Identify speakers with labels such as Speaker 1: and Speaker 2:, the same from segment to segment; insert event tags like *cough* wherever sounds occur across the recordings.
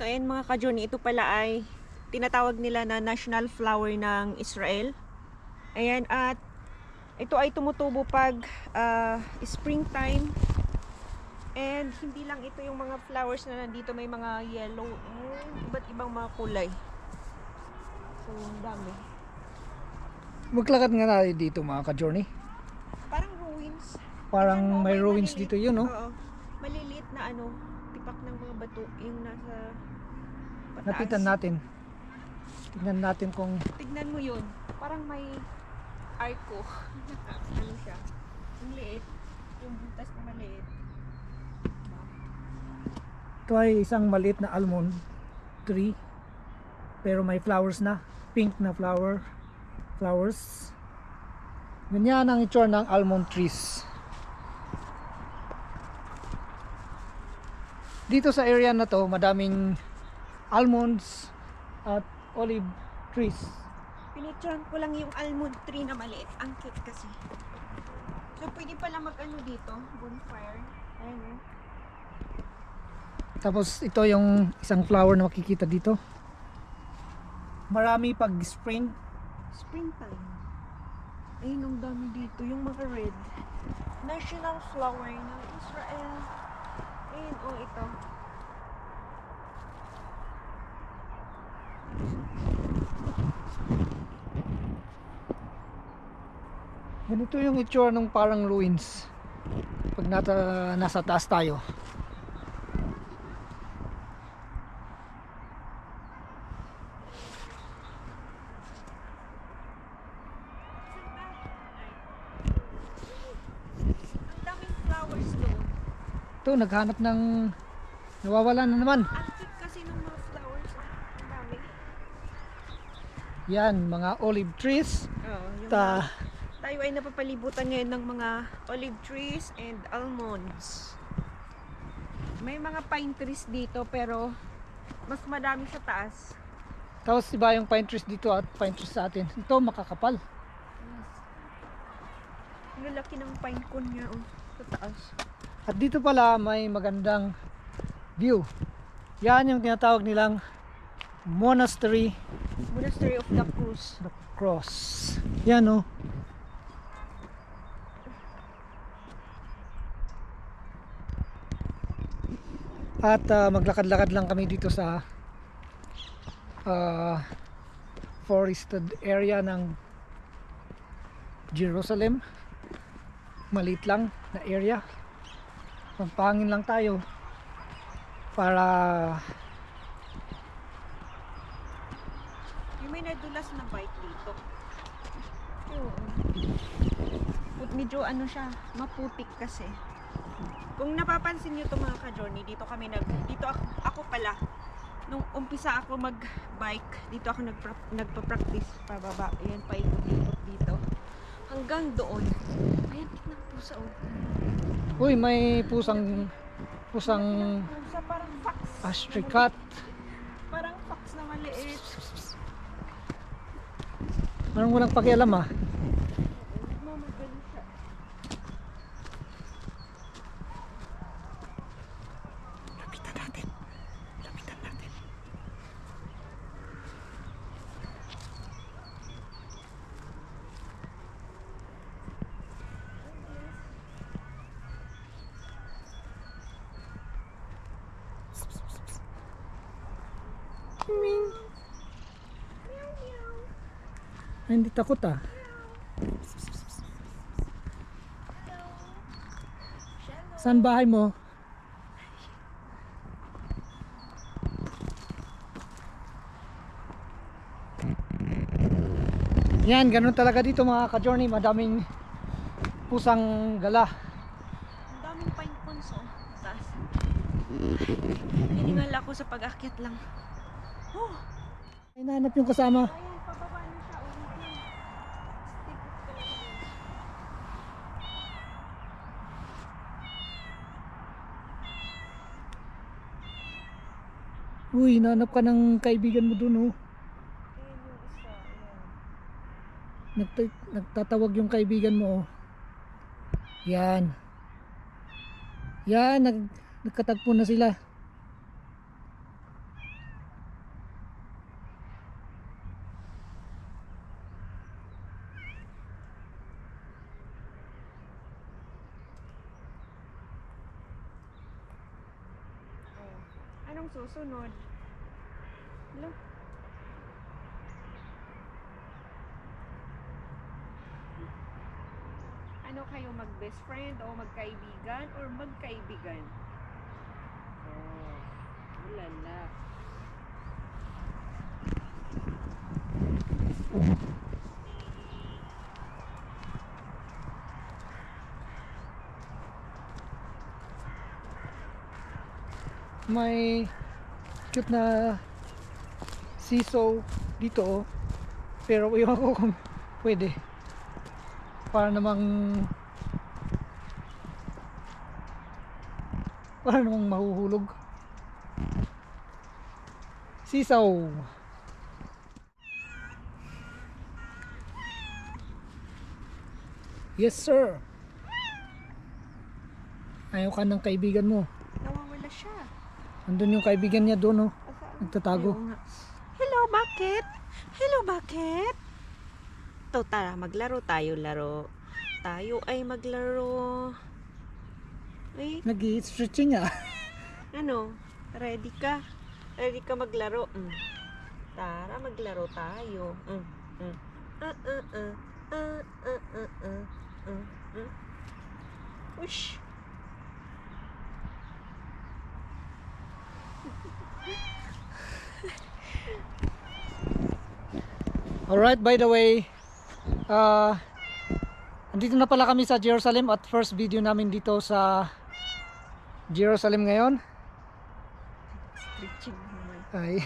Speaker 1: So ayan mga ka-journey, ito pala ay tinatawag nila na national flower ng Israel. Ayan at ito ay tumutubo pag ah, springtime. And hindi lang ito yung mga flowers na nandito, may mga yellow and iba't ibang mga kulay. So, dami.
Speaker 2: Maglakad nga natin dito mga ka-journey.
Speaker 1: Parang ruins.
Speaker 2: Parang
Speaker 1: Tingnan mo,
Speaker 2: may ruins
Speaker 1: maliliit-
Speaker 2: dito yun, no?
Speaker 1: Oo. Maliliit na ano, bato, yung nasa pataas.
Speaker 2: Napitan natin. Tingnan natin kung
Speaker 1: Tignan mo yun. Parang may arco. *laughs* ano siya? Ang liit. Yung butas na maliit.
Speaker 2: ito ay isang maliit na almond tree. Pero may flowers na. Pink na flower. Flowers. Ganyan ang itsura ng almond trees. Dito sa area na to, madaming almonds at olive trees.
Speaker 1: Pinicturean ko lang yung almond tree na maliit. Ang cute kasi. So, pwede pala mag-ano dito. Bonfire. Ayun oh.
Speaker 2: Tapos ito yung isang flower na makikita dito. Marami pag spring.
Speaker 1: Springtime. Ayun, ang dami dito. Yung mga red. National flower ng Israel. Ayun, oh, ito.
Speaker 2: Ganito yung itsura ng parang ruins. Pag nata, nasa taas tayo.
Speaker 1: Ang daming flowers doon.
Speaker 2: Ito, naghanap ng nawawala na naman.
Speaker 1: Cute kasi ng mga flowers. ah. Ang dami.
Speaker 2: Yan, mga olive trees.
Speaker 1: Oo, yung
Speaker 2: Ta,
Speaker 1: tayo ay napapalibutan ngayon ng mga olive trees and almonds. May mga pine trees dito pero mas madami sa taas.
Speaker 2: tapos iba yung pine trees dito at pine trees sa atin. Ito, makakapal.
Speaker 1: Ang lalaki ng pine cone niya oh, sa taas.
Speaker 2: At dito pala may magandang view. Yan yung tinatawag nilang monastery
Speaker 1: Monastery of the Cruz.
Speaker 2: the cross. Yan oh. At ah, maglakad-lakad lang kami dito sa ah, forested area ng Jerusalem. Maliit lang na area. Magpahangin lang tayo para
Speaker 1: Yung may nadulas na bike dito. Oo. Put- Medyo ano siya, maputik kasi. Kung napapansin niyo to mga ka-journey, dito kami nag dito ako, ako pala nung umpisa ako mag-bike, dito ako nagpra, nagpa-practice pababa. Ayan pa ikot dito. Hanggang doon. Ayan, tignan pusa oh.
Speaker 2: Uy, may pusang pusang
Speaker 1: Pusa parang fox.
Speaker 2: ashtray cat.
Speaker 1: Parang fox na maliit.
Speaker 2: Parang walang pakialam ah.
Speaker 1: Mamagal siya.
Speaker 2: Lapitan natin. Lapitan natin. Ming. Ay, hindi takot ah. Saan bahay mo? Yan, ganun talaga dito mga ka-journey. Madaming pusang gala.
Speaker 1: Ang daming pine cones oh. Taas. Hiningal ako sa pag-akyat lang. Oh!
Speaker 2: Ay, nahanap yung kasama. Uy, hinanap ka ng kaibigan mo dun oh. Nagt nagtatawag yung kaibigan mo oh. Yan. Yan, nag nagkatagpo na sila. Oh.
Speaker 1: Anong susunod? Ano kayo, mag-best friend o magkaibigan or magkaibigan? Oh, ulala.
Speaker 2: May cute na siso dito oh. Pero iwan ko kung pwede. Para namang para namang mahuhulog. Sisaw. Yes, sir. Ayaw ka ng kaibigan mo.
Speaker 1: Nawawala siya.
Speaker 2: Andun yung kaibigan niya doon, oh. Nagtatago.
Speaker 1: Hello, bakit? Hello, bakit? To, tara, maglaro tayo, laro. Tayo ay maglaro. Ay,
Speaker 2: Nag-stretching ah. *laughs*
Speaker 1: ano? Ready ka? Ready ka maglaro? Mm. Tara, maglaro tayo. Mm. Mm. Uh, uh, uh. Uh, uh, uh, uh. Uh, uh. Ush.
Speaker 2: Alright, by the way, uh, andito na pala kami sa Jerusalem at first video namin dito sa Jerusalem ngayon.
Speaker 1: Stretching naman.
Speaker 2: Ay,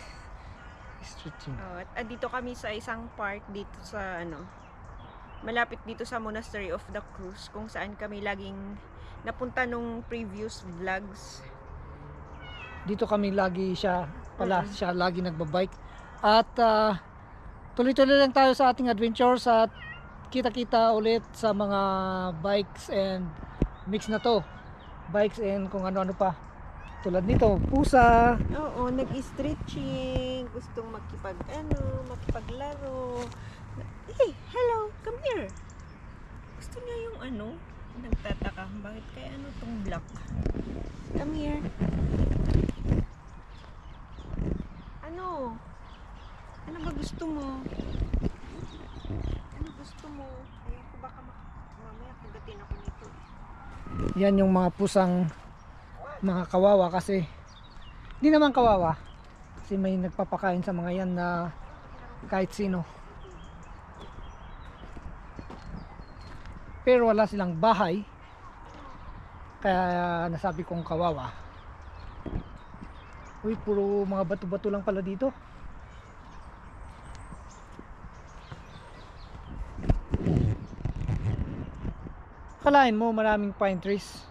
Speaker 2: *laughs* stretching.
Speaker 1: Oh, at andito kami sa isang park dito sa ano malapit dito sa Monastery of the Cruz kung saan kami laging napunta nung previous vlogs.
Speaker 2: Dito kami lagi siya, pala
Speaker 1: Mm.
Speaker 2: siya lagi nagbabike. At uh, tuloy-tuloy lang tayo sa ating adventures at kita-kita ulit sa mga bikes and mix na to. Bikes and kung ano-ano pa. Tulad nito, pusa,
Speaker 1: Oo, nag-stretching, gustong makipag ano, makipaglaro. Hey, hello, come here. Gusto niya yung ano, nagtataka, bakit kaya ano tong block? Come here. Ano? Gusto mo? Ano gusto mo? Ayun ko baka mak- mamaya kagatin ako nito.
Speaker 2: yan yung mga pusang mga kawawa kasi hindi naman kawawa kasi may nagpapakain sa mga yan na kahit sino pero wala silang bahay kaya nasabi kong kawawa uy puro mga bato-bato lang pala dito Kalain mo maraming pine trees.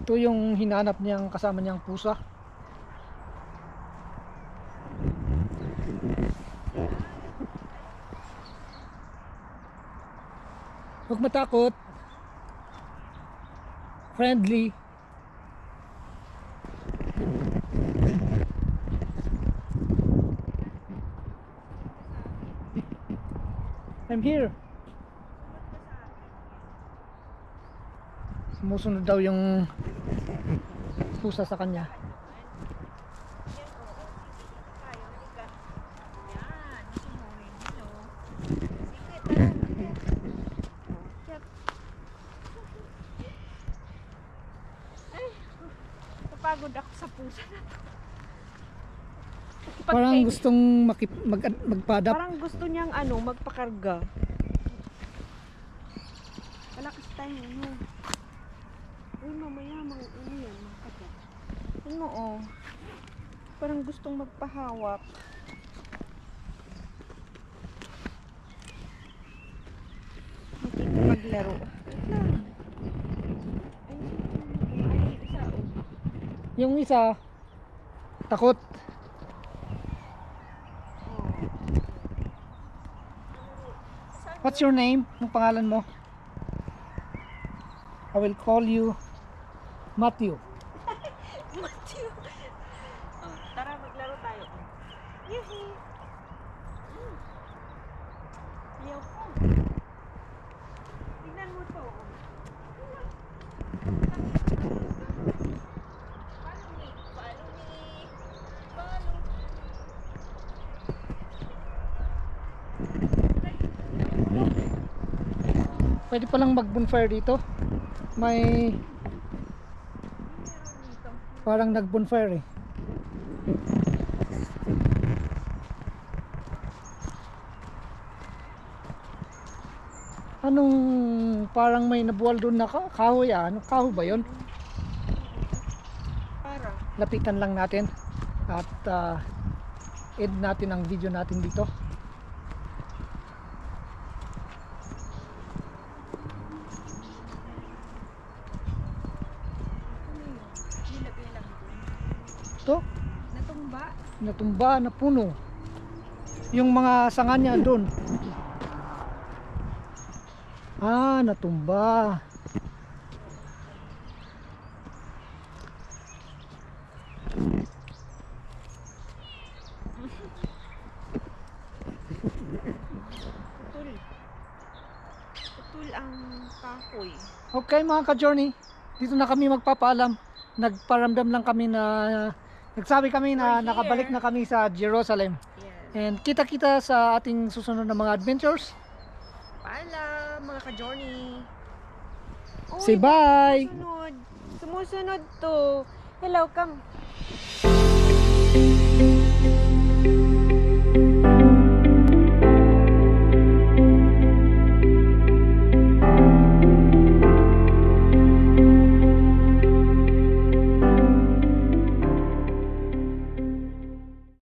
Speaker 2: Ito yung hinanap niyang kasama niyang pusa. Huwag matakot. Friendly. I'm here. Sumusunod daw yung pusa sa kanya.
Speaker 1: Napagod ako sa pusa na to.
Speaker 2: Parang
Speaker 1: eh,
Speaker 2: gustong makip, mag, magpadap.
Speaker 1: Parang gusto niyang ano, magpakarga. Malakas tayo, ano. Uy, mamaya, mga ano yan, mga kagat. Ano, oh. Parang gustong magpahawak. Maglaro. Ay, ay, isa, oh.
Speaker 2: Yung isa, takot.
Speaker 1: Oh. Saan
Speaker 2: What's your name? Ang pangalan mo? I will call you. Matthew.
Speaker 1: Oh, tara, maglaro tayo. Yuhi. Ayaw
Speaker 2: Pwede palang mag bonfire dito. May parang nag bonfire eh. Anong parang may nabuwal doon na ka- kahoy ah? Ano kahoy ba 'yon?
Speaker 1: Para.
Speaker 2: Lapitan lang natin at ah, end natin ang video natin dito.
Speaker 1: Ano yun? Nilagay lang doon.
Speaker 2: Ito, Natumba. na puno. Yung mga sanga niya doon. Ah, natumba.
Speaker 1: Putol. Putol ang kahoy.
Speaker 2: Okay mga ka-journey, dito na kami magpapaalam. Nagparamdam lang kami na nagsabi kami na
Speaker 1: We're
Speaker 2: nakabalik
Speaker 1: here.
Speaker 2: na kami sa Jerusalem.
Speaker 1: Yes.
Speaker 2: And kita-kita sa ating susunod na mga adventures.
Speaker 1: Paalam, mga ka-journey. Uy,
Speaker 2: Say bye!
Speaker 1: Sumusunod. Sumusunod to. Hello, come.